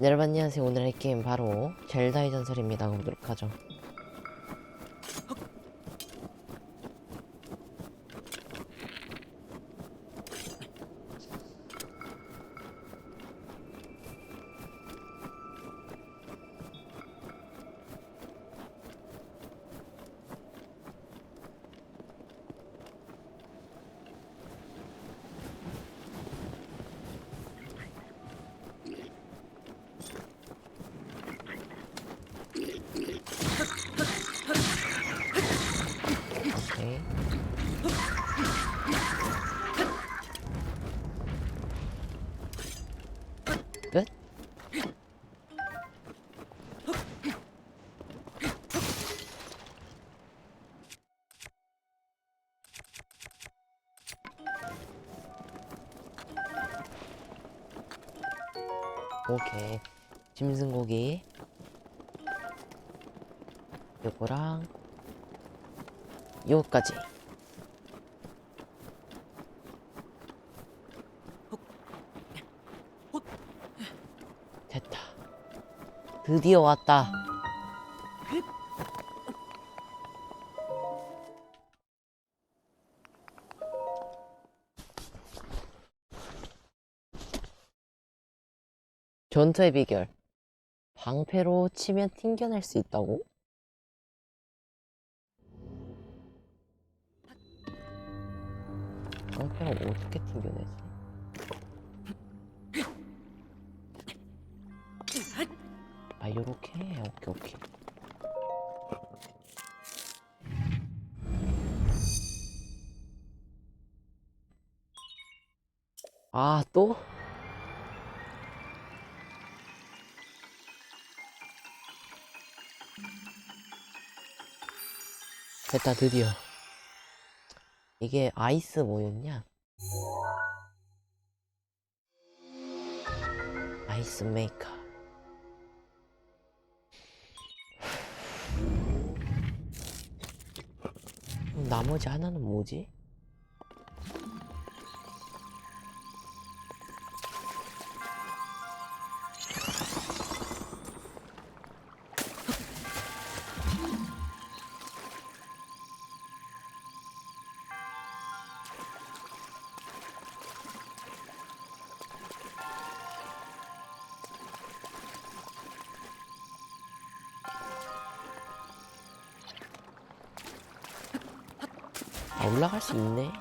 네, 여러분 안녕하세요. 오늘 할 게임 바로 젤다의 전설입니다. 가보도록 하죠. 짐승고기. 요거랑 요거까지. 됐다. 드디어 왔다. 전투의 비결. 방패로 치면 튕겨낼 수 있다고? 방패로 어떻게 튕겨내지? 아 요렇게 오케이 오케이 아 또? 됐다 드디어 이게 아이스 뭐였냐? 아이스 메이커 나머지 하나는 뭐지? 올라갈 수 있네.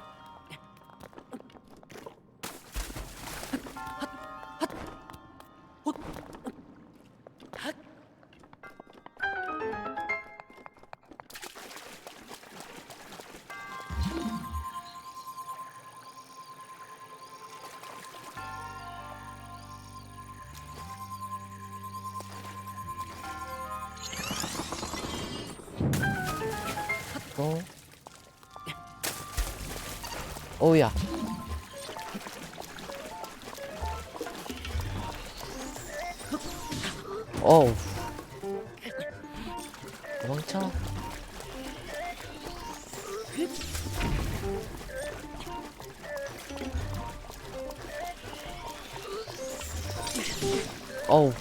오우야. 어우. 도망쳐. 어우.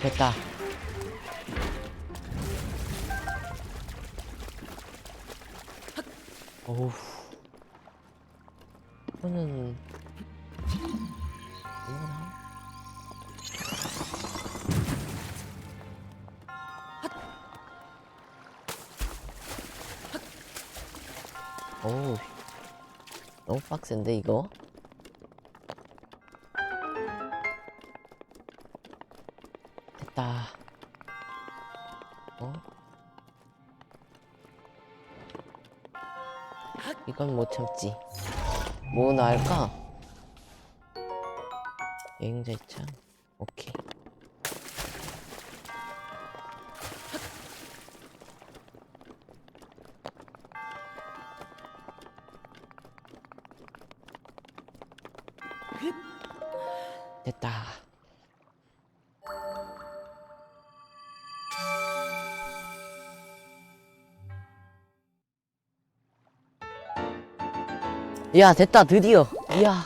됐다. 어우. 이거는 이거나 어우. 너무 빡센데 이거? 이건 못 참지. 뭐 나을까? 여행자 입장. 오케이. 야, 됐다, 드디어. 이야.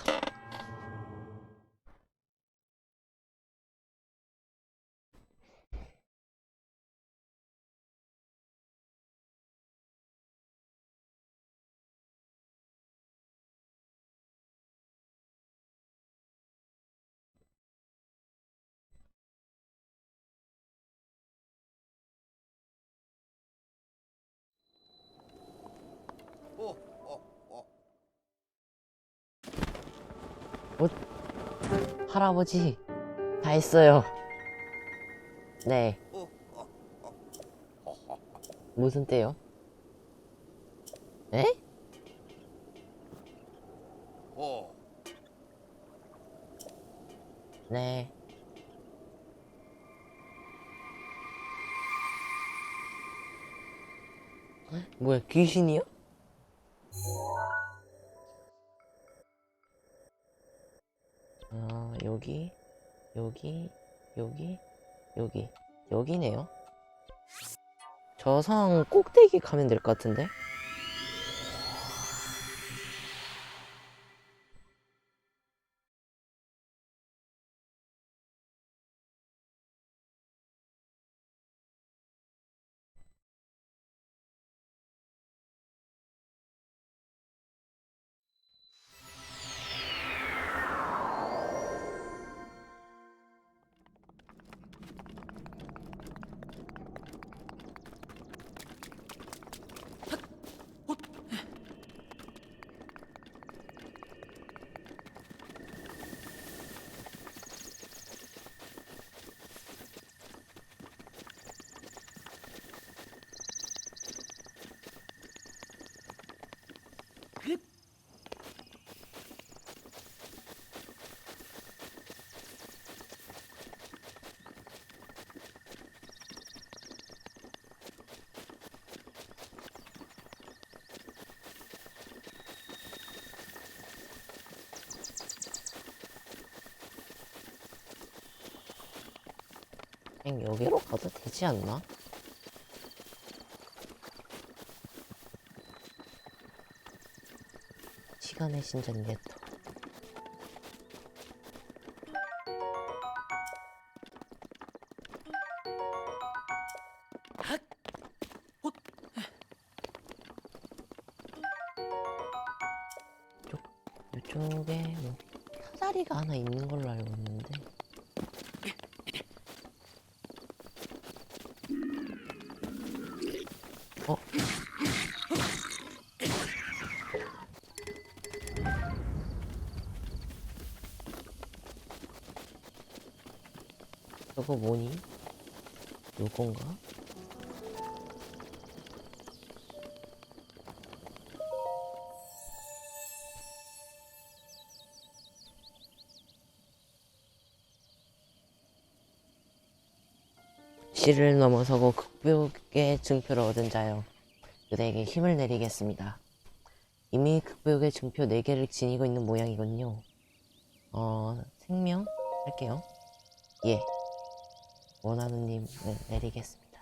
할아버지, 다 했어요. 네. 무슨 때요? 에? 어, 네. 에? 뭐야, 귀신이요? 여기, 여기, 여기, 여기, 여기네요. 저 성 꼭대기 가면 될 것 같은데? 그냥 여기로 가도 되지 않나? 시간의 신전 예토 이쪽, 이쪽에 뭐 사다리가 하나 있는 걸로 알고 있는데 저거 뭐니? 요건가? 시를 넘어서고 극복의 증표를 얻은 자여 그대에게 힘을 내리겠습니다. 이미 극복의 증표 4개를 지니고 있는 모양이군요. 어, 생명? 할게요. 예. 원하는 힘을 내리겠습니다.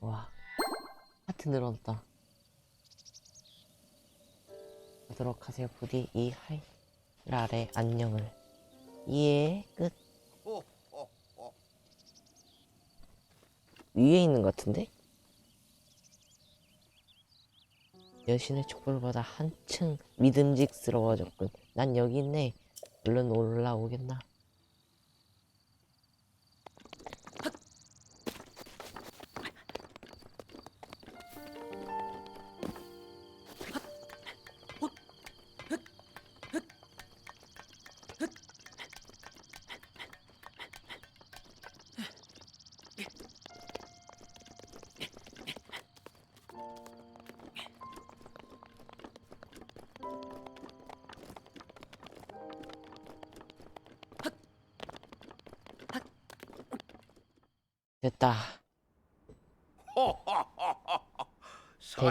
와, 하트 늘었다. 하도록 하세요. 부디 이 하이랄의 안녕을. 예, 끝. 어, 어, 어. 위에 있는 것 같은데? 여신의 받아 한층 믿음직스러워졌군. 난 여기 있네. 얼른 올라오겠나?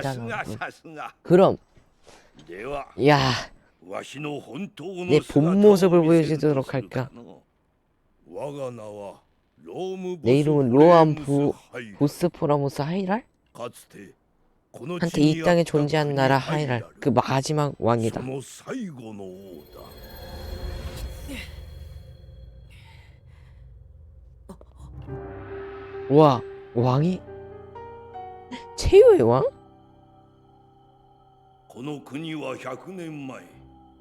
대단하 그럼 야, 내 본 모습을 보여주도록 할까? 내 이름은 로안 부, 보스포라모스 하이랄? 한테 이 땅에 존재한 나라 하이랄 그 마지막 왕이다. 와 왕이 최후의 왕?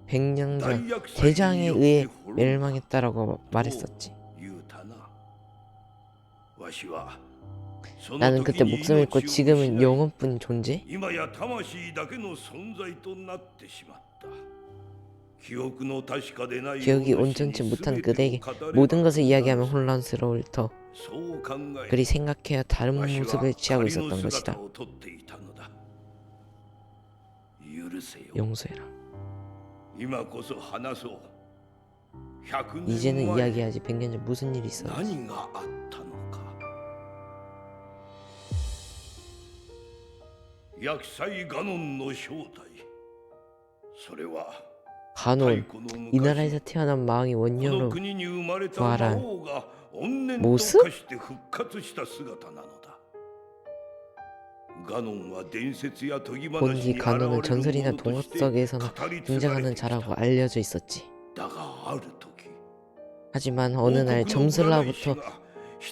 백년전 대장에 의해 멸망했다라고 말했었지. 나는 그때 목숨을 잃고 지금은 영혼뿐 존재? 기억이 온전치 못한 그대에게 모든 것을 이야기하면 혼란스러울 터 그리 생각해야 다른 모습을 취하고 있었던 것이다. 용서해라. 이제는 이야기하지 100년 전 무슨 일이 있었는지. 간온 이 나라에서 태어난 망이 원흉으로 부활한 모습? 본디 가논은 전설이나 동화 속에서는 등장하는 자라고 알려져 있었지. 하지만 어느 날 점술라부터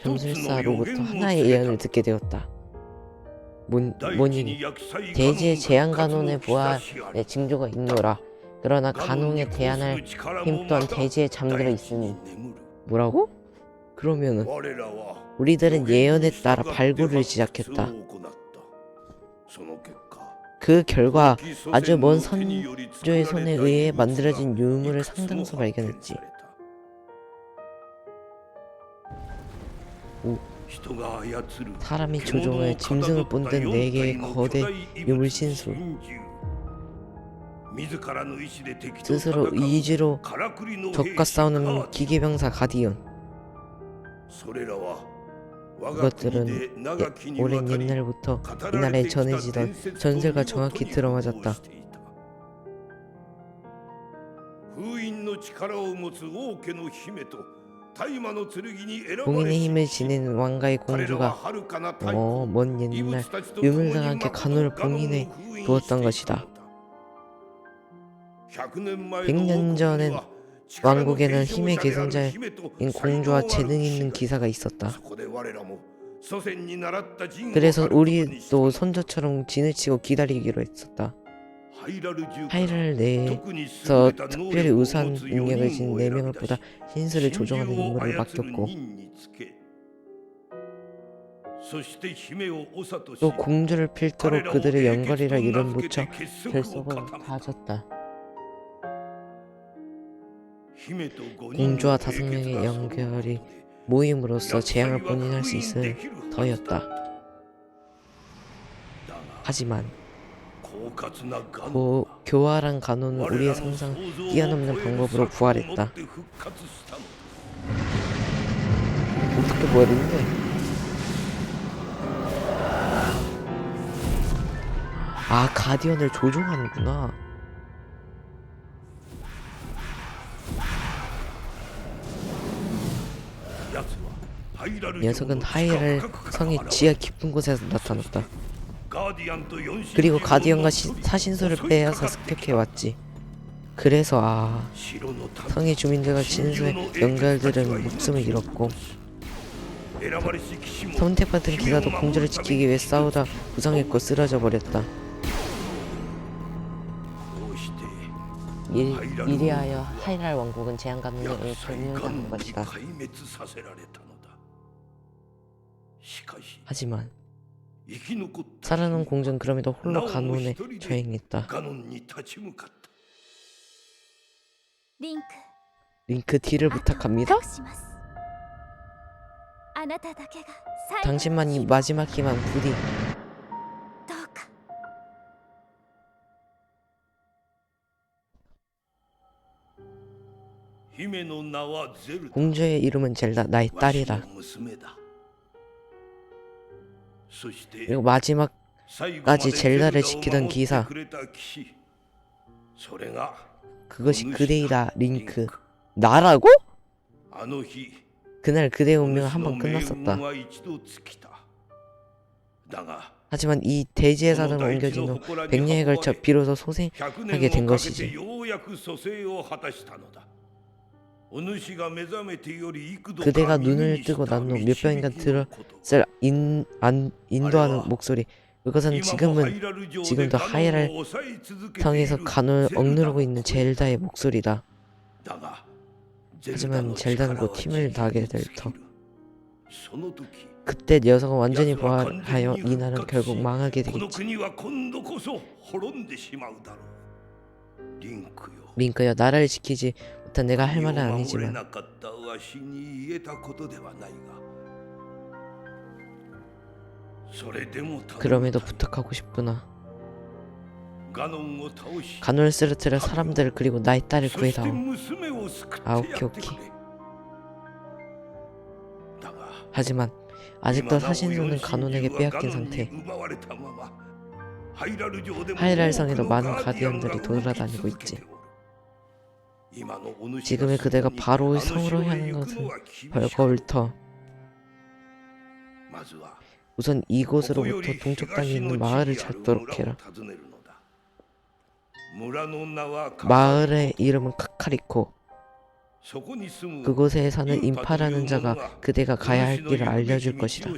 점술사로부터 하나의 예언을 듣게 되었다. 문, 모니 대지의 제한가논에 부활의 징조가 있노라. 그러나 간홍에 대안할 힘 또한 대지에 잠들어 있으니 뭐라고? 그러면은 우리들은 예언에 따라 발굴을 시작했다. 그 결과 아주 먼 선조의 손에 의해 만들어진 유물을 상당수 발견했지. 오. 사람이 조종하여 짐승을 본든 네 개의 거대 유물 신수. 스스로 의지로 적과 싸우는 기계병사 가디언. 그것들은 예, 오랜 옛날부터 이 나라에 전해지던 전세가 정확히 들어맞았다. 공인의 힘을 지닌 왕가의 공주가 어, 먼 옛날 유물상한테 간호를 봉인해 두었던 것이다. 100년 전엔 왕국에는 힘의 계승자인 공주와 재능 있는 기사가 있었다. 그래서 우리도 선조처럼 진을 치고 기다리기로 했었다. 하이랄 내에서 특별히 우수한 능력을 지닌 4명을 보다 신수를 조종하는 임무를 맡겼고. 또 공주를 필두로 그들의 연거리라 이름 붙여 결석을 가졌다. 공주와 다섯 명의 연결이 모임으로써 재앙을 봉인할 수 있을 터였다. 하지만 고, 교활한 간호는 우리의 상상 뛰어넘는 방법으로 부활했다. 어떻게 부활했는데? 아 가디언을 조종하는구나. 녀석은 하이랄 성의 지하 깊은 곳에서 나타났다. 그리고 가디언과 시, 사신수를 빼앗아 습격해 왔지. 그래서 아 성의 주민들과 신수의 연결들은 목숨을 잃었고 선택받은 기사도 공주를 지키기 위해 싸우다 부상했고 쓰러져 버렸다. 이, 이리하여 하이랄 왕국은 재앙 가문의 결멸당한 것이다. 하지만 살아남은 공전 그럼에도 홀로 간혼에 저행했다. 링크 링크 딜을 부탁합니다. 당신만이 마지막 기만 부디. 공주의 이름은 젤다 나의 딸이다. 그리고 마지막까지 젤다를 지키던 기사. 그것이 그대이다 링크. 나라고? 그날 그대의 운명은 한번 끝났었다. 하지만 이 대지의 사단을 옮겨진 후 백년에 걸쳐 비로소 소생하게 된 것이지. 그대가 눈을 뜨고 나눈 몇 병인가 들었을 인, 안, 인도하는 목소리 그것은 지금은 지금도 하이랄 성에서 간을 억누르고 있는 젤다의 목소리다. 하지만 젤다는 곧 힘을 다하게 될 터. 그때 녀석은 완전히 부활하여 이 나라는 결국 망하게 되겠지. 링크여 나라를 지키지 일단 내가 할 말은 아니지만 그럼에도 부탁하고 싶구나. 가놀스르트를 사람들을 그리고 나의 딸을 구해다오. 아 오케이 오케이. 하지만 아직도 사신소는 가논에게 빼앗긴 상태. 하이랄 성에도 많은 가디언들이 돌아다니고 있지. 지금의 그대가 바로 성으로 향한 것은 벌거울터 우선 이곳으로부터 동쪽 땅에 있는 마을을 찾도록 해라. 마을의 이름은 카카리코. 그곳에 사는 인파라는 자가 그대가 가야 할 길을 알려줄 것이다.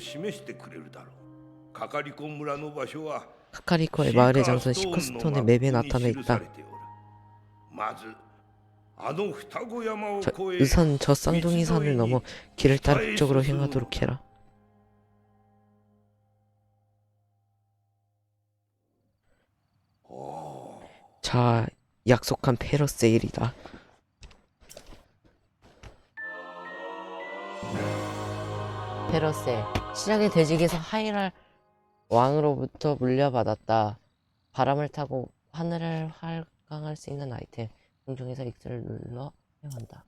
카카리코의 마을의 장소는 시커스톤의 맵에 나타나 있다 저, 우선 저 쌍둥이 산을 넘어 길을 따라 북쪽으로 향하도록 해라. 자 약속한 페러세일이다. 페러셀 시작의 대직에서 하이랄 왕으로부터 물려받았다. 바람을 타고 하늘을 활강할 수 있는 아이템. 공 중에서 X를 눌러 사용한다.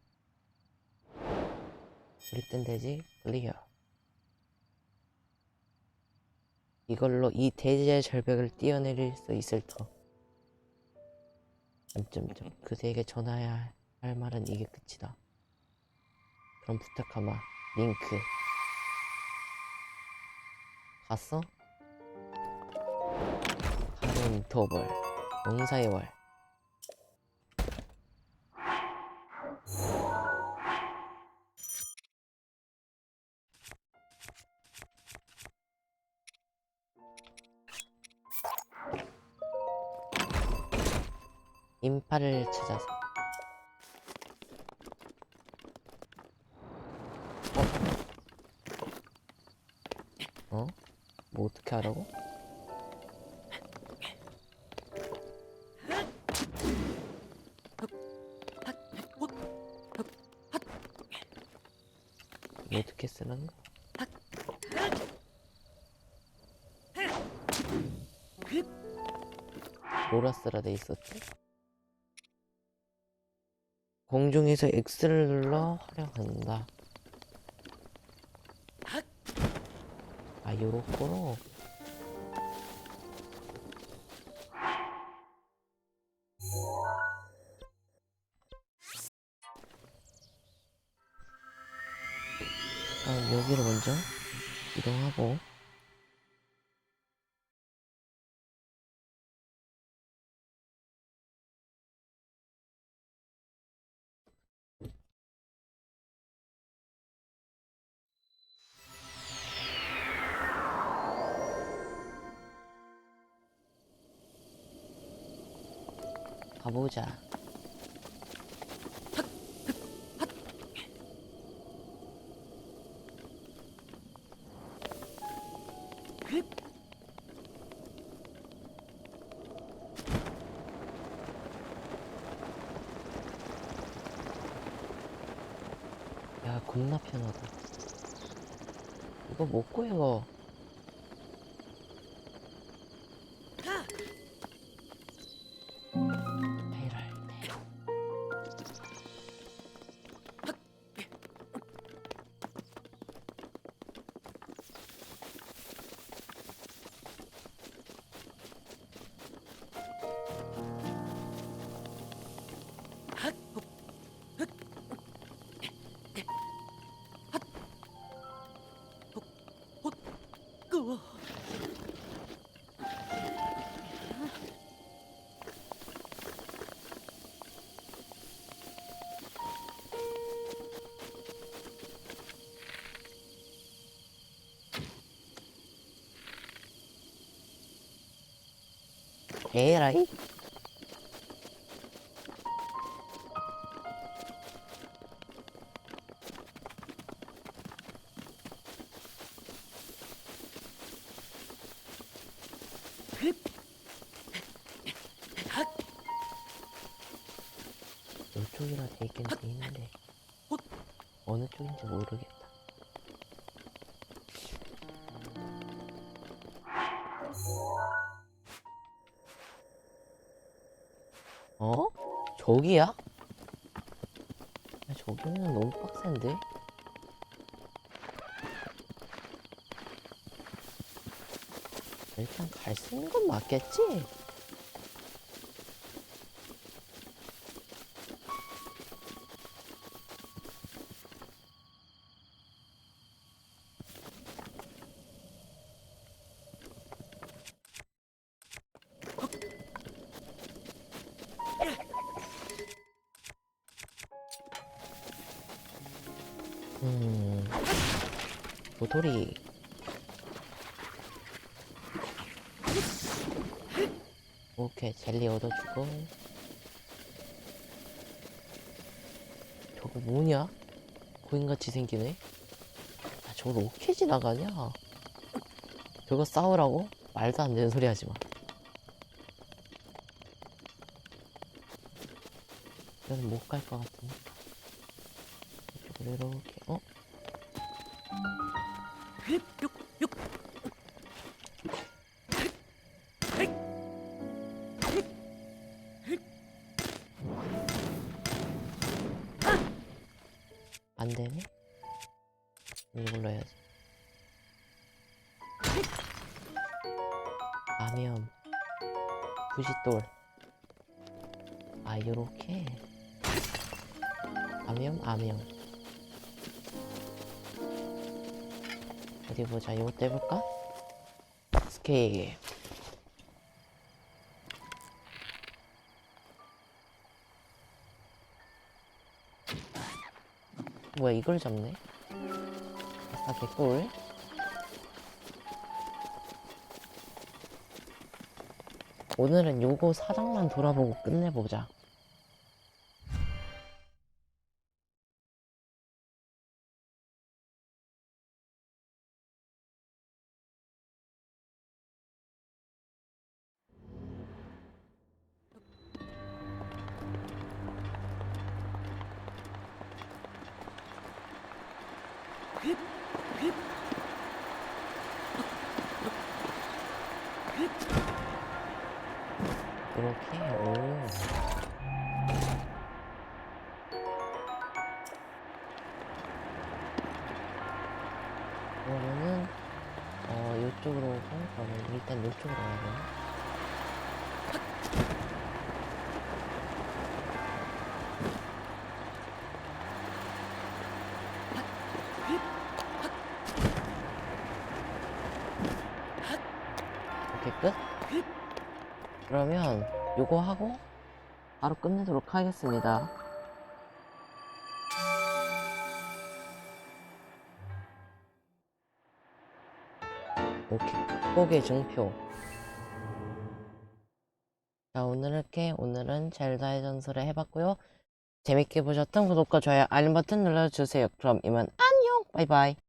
그립된 대지 클리어. 이걸로 이 대지의 절벽을 뛰어내릴 수 있을 터. 점점점. 그대에게 전해야 할 말은 이게 끝이다. 그럼 부탁하마 링크. 갔어? 하는 도벌. 농사의 월 인파를 찾아서 어? 어? 뭐 어떻게 하라고? 이거 어떻게 쓰는 거? 뭐라 쓰라 돼 있었지? 공중에서 X를 눌러 활용한다. 아, 요렇게 가보자. 야, 겁나 편하다. 이거 먹고 이거. 에라이 이쪽이라 되긴 돼 있는데 어느 쪽인지 모르겠다. 저기야? 야, 저기는 너무 빡센데? 일단 갈 수 있는 건 맞겠지? 도토리. 오케이, 젤리 얻어주고. 저거 뭐냐? 고인같이 생기네? 아, 저걸 어떻게 지나가냐? 저거 싸우라고? 말도 안 되는 소리 하지 마. 저는 못갈 것 같은데. 이쪽으로 이렇게, 어? 안 되네? 이걸로 해야지. 아면, 부싯돌. 아, 요렇게. 아면, 아면. 어디 보자. 이것도 해볼까? 스케일. 뭐야, 이걸 잡네? 아싸, 개꿀. 오늘은 요거 사장만 돌아보고 끝내보자. 그러면은, 어, 요쪽으로 오고, 그러면 일단 요쪽으로 가야 되나? 오케이, 끝? 그러면 요거 하고 바로 끝내도록 하겠습니다. 극복의 증표. 자, 오늘 이렇게 오늘은 젤다의 전설을 해봤고요. 재밌게 보셨던 구독과 좋아요, 알림 버튼 눌러주세요. 그럼 이만 안녕! 바이바이.